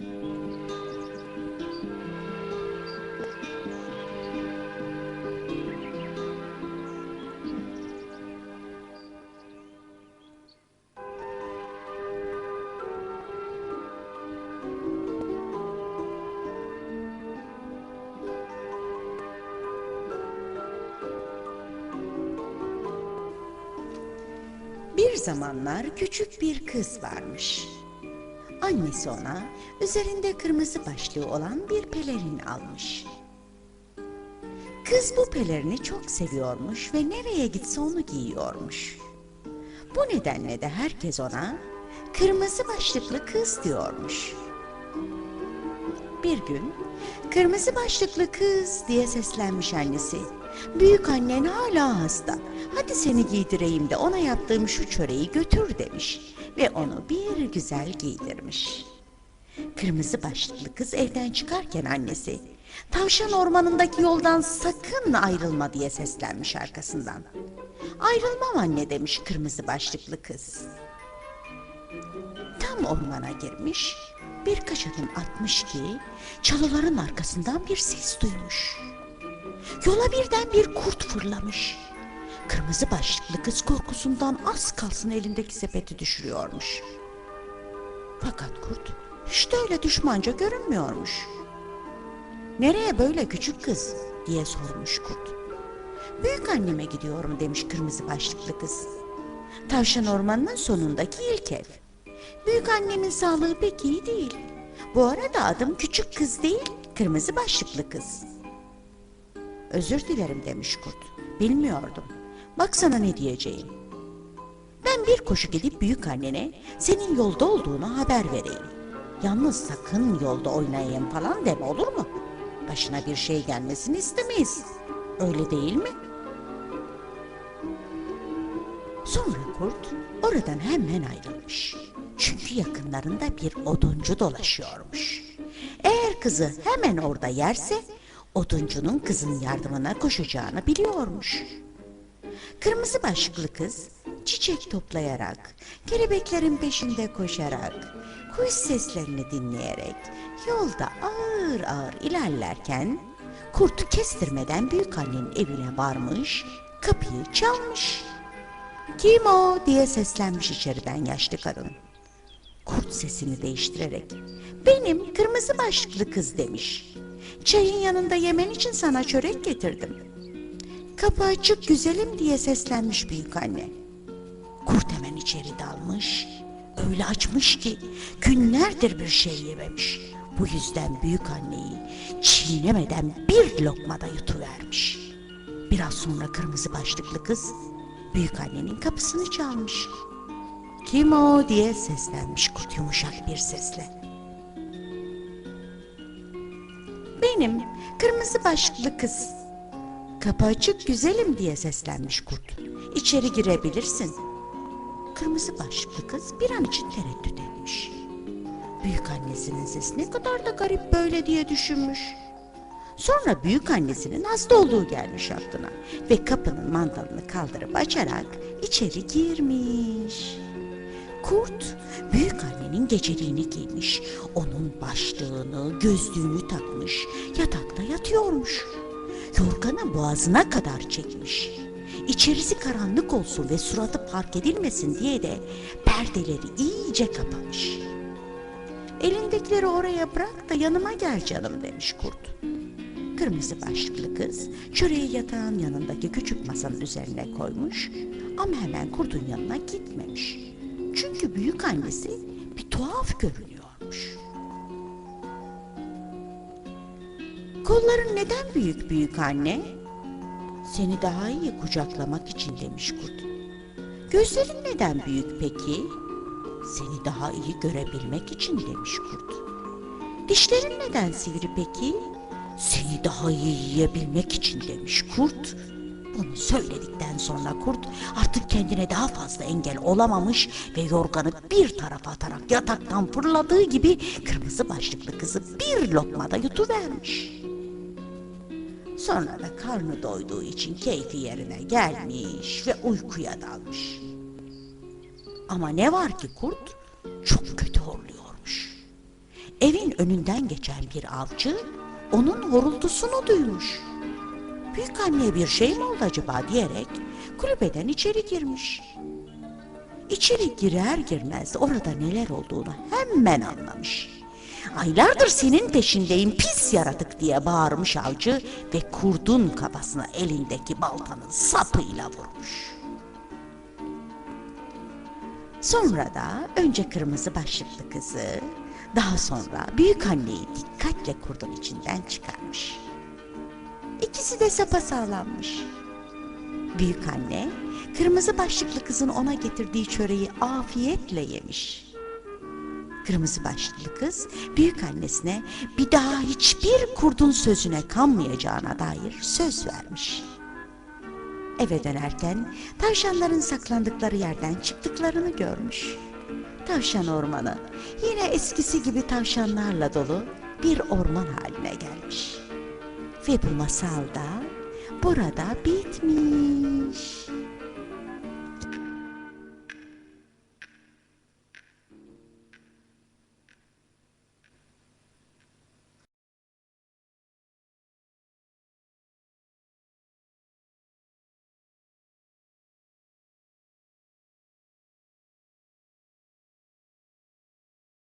Bir zamanlar küçük bir kız varmış. Annesi ona üzerinde kırmızı başlığı olan bir pelerin almış. Kız bu pelerini çok seviyormuş ve nereye gitse onu giyiyormuş. Bu nedenle de herkes ona kırmızı başlıklı kız diyormuş. Bir gün kırmızı başlıklı kız diye seslenmiş annesi. Büyük annen hala hasta. Hadi seni giydireyim de ona yaptığım şu çöreği götür demiş. Ve onu bir güzel giydirmiş. Kırmızı başlıklı kız evden çıkarken annesi tavşan ormanındaki yoldan sakın ayrılma diye seslenmiş arkasından. Ayrılmam anne demiş kırmızı başlıklı kız. Tam ormana girmiş, birkaç adım atmış ki çalıların arkasından bir ses duymuş. Yola birden bir kurt fırlamış. Kırmızı başlıklı kız korkusundan az kalsın elindeki sepeti düşürüyormuş. Fakat kurt hiç de öyle düşmanca görünmüyormuş. Nereye böyle küçük kız diye sormuş kurt. Büyük anneme gidiyorum demiş kırmızı başlıklı kız. Tavşan ormanının sonundaki ilk ev. Büyük annemin sağlığı pek iyi değil. Bu arada adım küçük kız değil, kırmızı başlıklı kız. Özür dilerim demiş kurt. Bilmiyordum. Bak sana ne diyeceğim. Ben bir koşu gidip büyük annene senin yolda olduğunu haber vereyim. Yalnız sakın yolda oynayayım falan deme olur mu? Başına bir şey gelmesini istemeyiz. Öyle değil mi? Sonra kurt oradan hemen ayrılmış. Çünkü yakınlarında bir oduncu dolaşıyormuş. Eğer kızı hemen orada yerse oduncunun kızın yardımına koşacağını biliyormuş. Kırmızı başlıklı kız çiçek toplayarak, kelebeklerin peşinde koşarak, kuş seslerini dinleyerek yolda ağır ağır ilerlerken kurtu kestirmeden büyük annenin evine varmış, kapıyı çalmış. Kim o diye seslenmiş içeriden yaşlı kadın. Kurt sesini değiştirerek benim kırmızı başlıklı kız demiş. Çayın yanında yemen için sana çörek getirdim. Kapı açık güzelim diye seslenmiş büyük anne. Kurt hemen içeri dalmış. Öyle açmış ki günlerdir bir şey yememiş. Bu yüzden büyük anneyi çiğnemeden bir lokmada yutuvermiş. Biraz sonra kırmızı başlıklı kız büyük annenin kapısını çalmış. Kim o diye seslenmiş kurt yumuşak bir sesle. Benim kırmızı başlıklı kız. Kapı açık güzelim diye seslenmiş kurt. İçeri girebilirsin. Kırmızı başlıklı kız bir an için tereddüt etmiş. Büyük annesinin sesi ne kadar da garip böyle diye düşünmüş. Sonra büyük annesinin hasta olduğu gelmiş aklına ve kapının mantalını kaldırıp açarak içeri girmiş. Kurt büyük annenin geceliğini giymiş, onun başlığını, gözlüğünü takmış, yatakta yatıyormuş. Yorganı boğazına kadar çekmiş. İçerisi karanlık olsun ve suratı fark edilmesin diye de perdeleri iyice kapamış. Elindekileri oraya bırak da yanıma gel canım demiş kurt. Kırmızı başlıklı kız çöreği yatağın yanındaki küçük masanın üzerine koymuş ama hemen kurdun yanına gitmemiş. Çünkü büyük annesi bir tuhaf görünüyormuş. Kolların neden büyük büyük anne? Seni daha iyi kucaklamak için demiş kurt. Gözlerin neden büyük peki? Seni daha iyi görebilmek için demiş kurt. Dişlerin neden sivri peki? Seni daha iyi yiyebilmek için demiş kurt. Bunu söyledikten sonra kurt artık kendine daha fazla engel olamamış ve yorganı bir tarafa atarak yataktan fırladığı gibi kırmızı başlıklı kızı bir lokmada yutuvermiş. Sonra da karnı doyduğu için keyfi yerine gelmiş ve uykuya dalmış. Ama ne var ki kurt çok kötü horluyormuş. evin önünden geçen bir avcı onun horultusunu duymuş. Büyük anne bir şey mi oldu acaba diyerek kulübeden içeri girmiş. İçeri girer girmez orada neler olduğunu hemen anlamış. Aylardır senin peşindeyim pis yaratık diye bağırmış avcı ve kurdun kafasına elindeki baltanın sapıyla vurmuş. Sonra da önce kırmızı başlıklı kızı, daha sonra büyük anneyi dikkatle kurdun içinden çıkarmış. İkisi de sapasağlammış. Büyük anne, kırmızı başlıklı kızın ona getirdiği çöreği afiyetle yemiş. Kırmızı başlıklı kız büyük annesine bir daha hiçbir kurdun sözüne kanmayacağına dair söz vermiş. Eve dönerken tavşanların saklandıkları yerden çıktıklarını görmüş. Tavşan ormanı yine eskisi gibi tavşanlarla dolu bir orman haline gelmiş. Ve bu masal da burada bitmiş.